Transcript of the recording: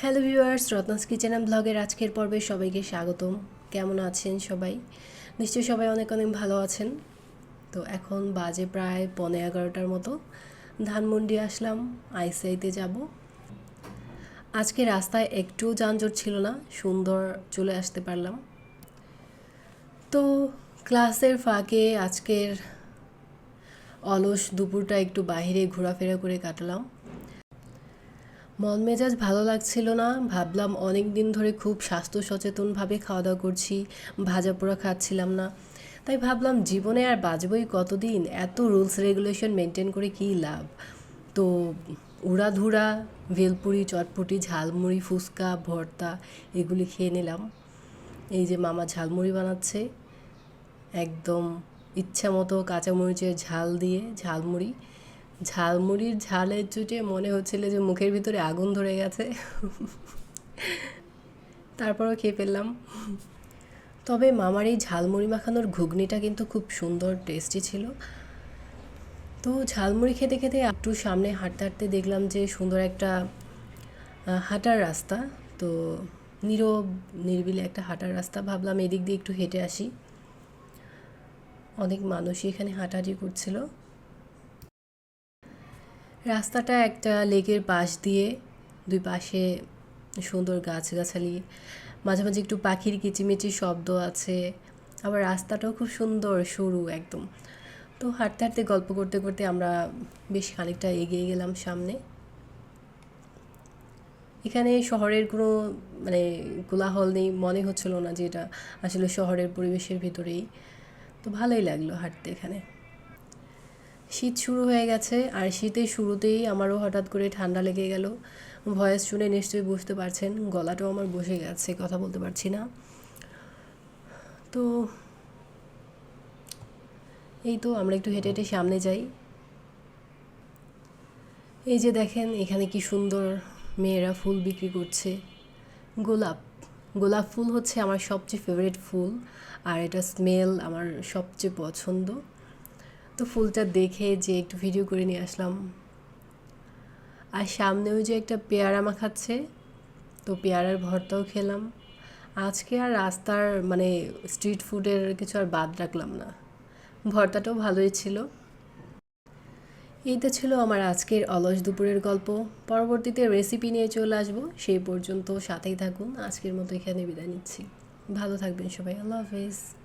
Hello viewers, Ratna's kitchen and ব্লগের আজকের পর্বে সবাইকে স্বাগতম। কেমন আছেন সবাই? নিশ্চয়ই সবাই অনেক অনেক ভালো আছেন। তো এখন বাজে প্রায় পনে এগারোটার মতো। ধানমন্ডি আসলাম, আইসিআইতে যাব। আজকে রাস্তায় একটু যানজট ছিল না, সুন্দর চলে আসতে পারলাম। তো ক্লাসের ফাঁকে আজকের অলস দুপুরটা একটু বাইরে ঘোরাফেরা করে কাটালাম। মন মেজাজ ভালো লাগছিল না। ভাবলাম অনেক দিন ধরে খুব স্বাস্থ্য সচেতনভাবে খাওয়া দাওয়া করছি, ভাজা পোড়া খাচ্ছিলাম না। তাই ভাবলাম জীবনে আর বাঁচবই কতদিন? এত রুলস, রেগুলেশন মেনটেন করে কী লাভ? তো উড়াধুরা, ভেলপুরি, চটপুটি, ঝালমুড়ি, ফুচকা, ভর্তা এগুলি খেয়ে নিলাম। এই যে মামা ঝালমুড়ি বানাচ্ছে, একদম ইচ্ছা মতো কাঁচামরিচের ঝাল দিয়ে ঝালমুড়ি। ঝালমুড়ির ঝালের চুটে মনে হচ্ছিল যে মুখের ভিতরে আগুন ধরে গেছে। তারপরও খেয়ে ফেললাম। তবে মামার এই ঝালমুড়ি মাখানোর ঘুগনিটা কিন্তু খুব সুন্দর টেস্টি ছিল। তো ঝালমুড়ি খেতে খেতে একটু সামনে হাঁটতে হাঁটতে দেখলাম যে সুন্দর একটা হাঁটার রাস্তা। তো নীরব, নিরিবিলি একটা হাঁটার রাস্তা ভাবলাম এদিক দিয়ে একটু হেঁটে আসি। অনেক মানুষই এখানে হাঁটাহাঁটি করছিল। রাস্তাটা একটা লেকের পাশ দিয়ে দুই পাশে সুন্দর গাছগাছালি, মাঝে মাঝে একটু পাখির কিচিমিচি শব্দ আছে, আবার রাস্তাটাও খুব সুন্দর, সরু একদম। তো হাঁটতে হাঁটতে, গল্প করতে করতে আমরা বেশ খানিকটা এগিয়ে গেলাম সামনে। এখানে শহরের কোনো মানে কোলাহল নেই, মনে হচ্ছিল না যে এটা আসলে শহরের পরিবেশের ভিতরেই। তো ভালোই লাগল হাঁটতে এখানে। শীত শুরু হয়ে গেছে আর শীতের শুরুতেই আমারও হঠাৎ করে ঠান্ডা লেগে গেল। ভয়েস শুনে নিশ্চয়ই বুঝতে পারছেন, গলাটাও আমার বসে গেছে, কথা বলতে পারছি না। তো এই তো আমরা একটু হেঁটে হেঁটে সামনে যাই। এই যে দেখেন, এখানে কি সুন্দর মেয়েরা ফুল বিক্রি করছে। গোলাপ গোলাপ ফুল হচ্ছে আমার সবচেয়ে ফেভারিট ফুল আর এটা স্মেল আমার সবচেয়ে পছন্দ। তো ফুলটা দেখে যে একটু ভিডিও করে নিয়ে আসলাম। আর সামনেও যে একটা পেয়ারা মাখাচ্ছে, তো পেয়ারার ভর্তাও খেলাম। আজকে আর রাস্তার মানে স্ট্রিট ফুডের কিছু আর বাদ রাখলাম না। ভর্তাটাও ভালোই ছিল। এই তো ছিল আমার আজকের অলস দুপুরের গল্প। পরবর্তীতে রেসিপি নিয়ে চলে আসব। সেই পর্যন্ত সাথেই থাকুন। আজকের মতো এখানে বিদায় নিচ্ছি। ভালো থাকবেন সবাই। আল্লাহ হাফেজ।